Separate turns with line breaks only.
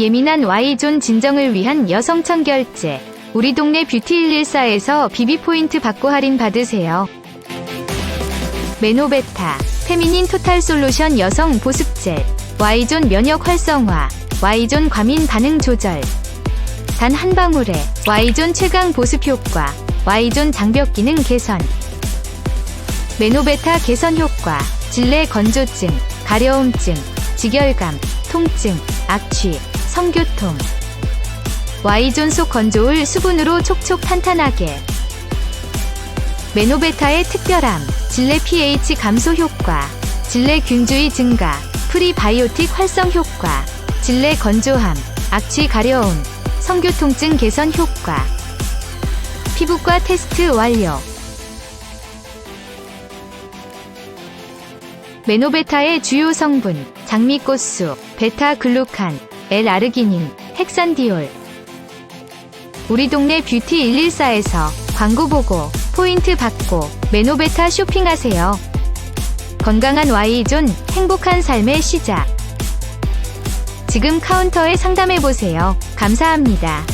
예민한 Y존 진정을 위한 여성 청 결제. 우리 동네 뷰티 114에서 비비 포인트 받고 할인 받으세요. 메노베타, 페미닌 토탈 솔루션 여성 보습젤, Y존 면역 활성화, Y존 과민 반응 조절. 단 한 방울에 Y존 최강 보습 효과, Y존 장벽 기능 개선. 메노베타 개선 효과, 질내 건조증, 가려움증, 직열감, 통증, 악취, 성교통. Y존 속 건조울 수분으로 촉촉 탄탄하게. 메노베타의 특별함, 질내 pH 감소 효과, 질내 균주의 증가, 프리바이오틱 활성 효과, 질내 건조함, 악취 가려움, 성교통증 개선 효과. 피부과 테스트 완료. 메노베타의 주요 성분, 장미꽃수, 베타글루칸, L아르기닌, 헥산디올. 우리 동네 뷰티 114에서 광고 보고, 포인트 받고, 메노베타 쇼핑하세요. 건강한 Y존, 행복한 삶의 시작. 지금 카운터에 상담해보세요. 감사합니다.